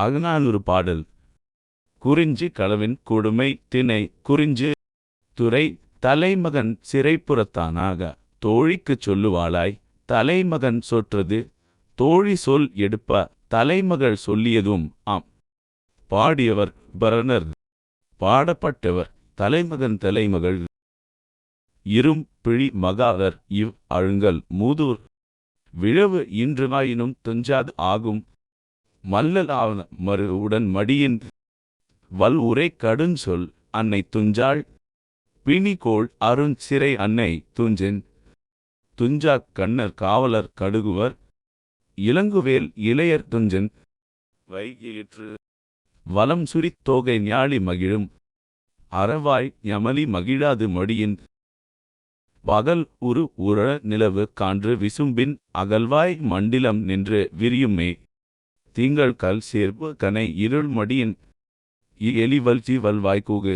அகநானூறு பாடல். குறிஞ்சி களவின் கொடுமை திணை குறிஞ்சு துறை தலைமகன் சிறைப்புறத்தானாக தோழிக்குச் சொல்லுவாளாய் தலைமகன் சொற்றது தோழி சொல் எடுப்ப தலைமகள் சொல்லியதும் ஆம். பாடியவர் பரணர் பாடப்பட்டவர் தலைமகன் தலைமகள். இரும் பிழி மகாவர் இவ் அழுங்கல் மூதூர் விழவு இன்றுமாயினும் துஞ்சாது ஆகும். மல்லலாவன மறு உடன் மடியின் வல் உரை கடுஞ்சொல் அன்னை துஞ்சாள் பிணிகோள் அருண் சிறை அன்னை துஞ்சின் துஞ்சாக் கண்ணர் காவலர் கடுகுவர் இளங்குவேல் இளையர் துஞ்சன் வைகிற்று வலம் சுரித் தோகை ஞாழி மகிழும் அறவாய் யமலி மகிழாது மடியின் பகல் உரு உற நிலவு கான்று விசும்பின் அகல்வாய் மண்டிலம் நின்று விரியுமே திங்கள் கல் சேர்ப்பு கனை இருள் மடியின் எலிவல் ஜீவல் வாய்க்கூகு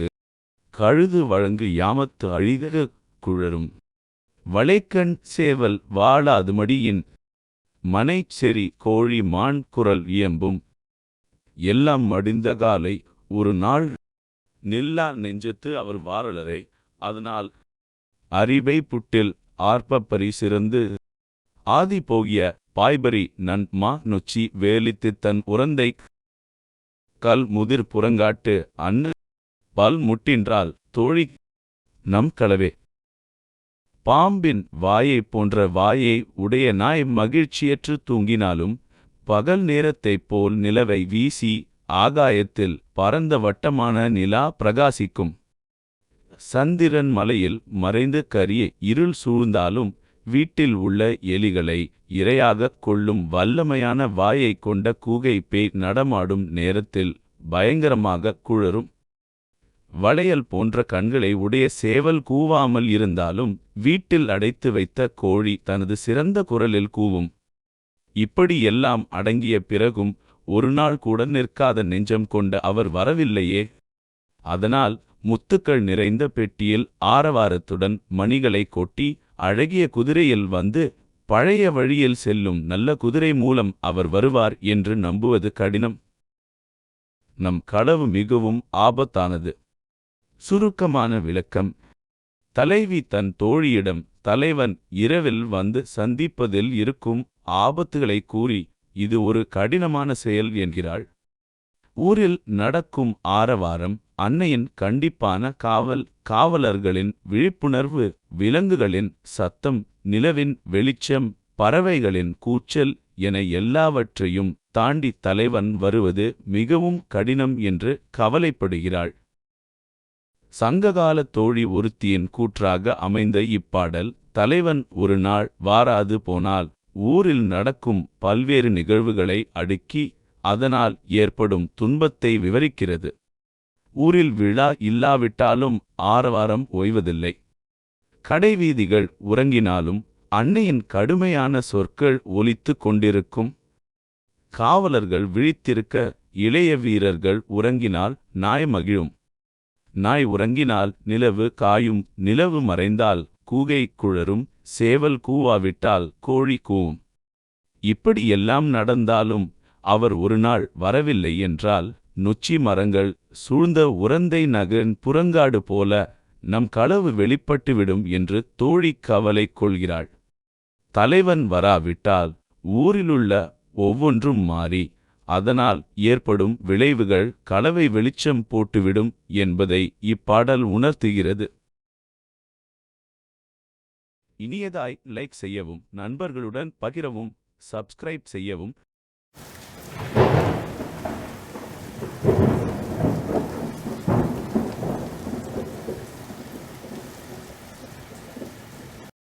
கழுது வழங்கு யாமத்து அழிதக குழரும். வளைக்கண் சேவல் வாழாது மடியின் மனை செறி கோழி மான் குரல் இயம்பும். எல்லாம் மடிந்த காலை ஒரு நாள் நில்லா நெஞ்சத்து அவர் வாரலரை அதனால் அறிவை புட்டில் ஆர்ப்பப்பரி சிறந்து ஆதி போகிய பாய்பரி நன் மா நொச்சி வேலித்து தன் உறந்தை கல் முதிர் புறங்காட்டு அன்னு பல் முட்டின்றால் தோழி நம் களவே பாம்பின் வாயைப் போன்ற வாயை உடைய நாய் மகிழ்ச்சியற்று தூங்கினாலும் பகல் நேரத்தைப் போல் நிலவை வீசி ஆகாயத்தில் பரந்த வட்டமான நிலா பிரகாசிக்கும். சந்திரன் மலையில் மறைந்து கரிய இருள் சூழ்ந்தாலும் வீட்டில் உள்ள எலிகளை இரையாகக் கொள்ளும் வல்லமையான வாயைக் கொண்ட கூகை பேய் நடமாடும் நேரத்தில் பயங்கரமாக குழரும். வளையல் போன்ற கண்களை உடைய சேவல் கூவாமல் இருந்தாலும் வீட்டில் அடைத்து வைத்த கோழி தனது சிறந்த குரலில் கூவும். இப்படி எல்லாம் அடங்கிய பிறகும் ஒரு நாள் கூட நிற்காத நெஞ்சம் கொண்ட அவர் வரவில்லையே. அதனால் முத்துக்கள் நிறைந்த பெட்டியில் ஆரவாரத்துடன் மணிகளை கொட்டி அழகிய குதிரையில் வந்து பழைய வழியில் செல்லும் நல்ல குதிரை மூலம் அவர் வருவார் என்று நம்புவது கடினம். நம் களவு மிகவும் ஆபத்தானது. சுருக்கமான விளக்கம். தலைவி தன் தோழியிடம் தலைவன் இரவில் வந்து சந்திப்பதில் இருக்கும் ஆபத்துகளை கூறி இது ஒரு கடினமான செயல் என்கிறாள். ஊரில் நடக்கும் ஆரவாரம் அன்னையின் கண்டிப்பான காவல் காவலர்களின் விழிப்புணர்வு விலங்குகளின் சத்தம் நிலவின் வெளிச்சம் பறவைகளின் கூச்சல் என எல்லாவற்றையும் தாண்டி தலைவன் வருவது மிகவும் கடினம் என்று கவலைப்படுகிறாள். சங்ககால தோழி ஒருத்தியின் கூற்றாக அமைந்த இப்பாடல் தலைவன் ஒரு நாள் வாராது போனால் ஊரில் நடக்கும் பல்வேறு நிகழ்வுகளை அடுக்கி அதனால் ஏற்படும் துன்பத்தை விவரிக்கிறது. ஊரில் விழா இல்லாவிட்டாலும் ஆரவாரம் ஓய்வதில்லை. கடைவீதிகள் உறங்கினாலும் அன்னையின் கடுமையான சொற்கள் ஒலித்து கொண்டிருக்கும். காவலர்கள் விழித்திருக்க இளைய வீரர்கள் உறங்கினால் நாய் மகிழும். நாய் உறங்கினால் நிலவு காயும். நிலவு மறைந்தால் கூகை குழரும். சேவல் கூவாவிட்டால் கோழி கூவும். இப்படியெல்லாம் நடந்தாலும் அவர் ஒரு நாள் வரவில்லை என்றால் நொச்சி மரங்கள் சூழ்ந்த உரந்தை நகரின் புறங்காடு போல நம் களவு வெளிப்பட்டுவிடும் என்று தோழி கவலை கொள்கிறாள். தலைவன் வராவிட்டால் ஊரிலுள்ள ஒவ்வொன்றும் மாறி அதனால் ஏற்படும் விளைவுகள் களவை வெளிச்சம் போட்டுவிடும் என்பதை இப்பாடல் உணர்த்துகிறது. இனியதாய் லைக் செய்யவும் நண்பர்களுடன் பகிரவும் சப்ஸ்கிரைப் செய்யவும்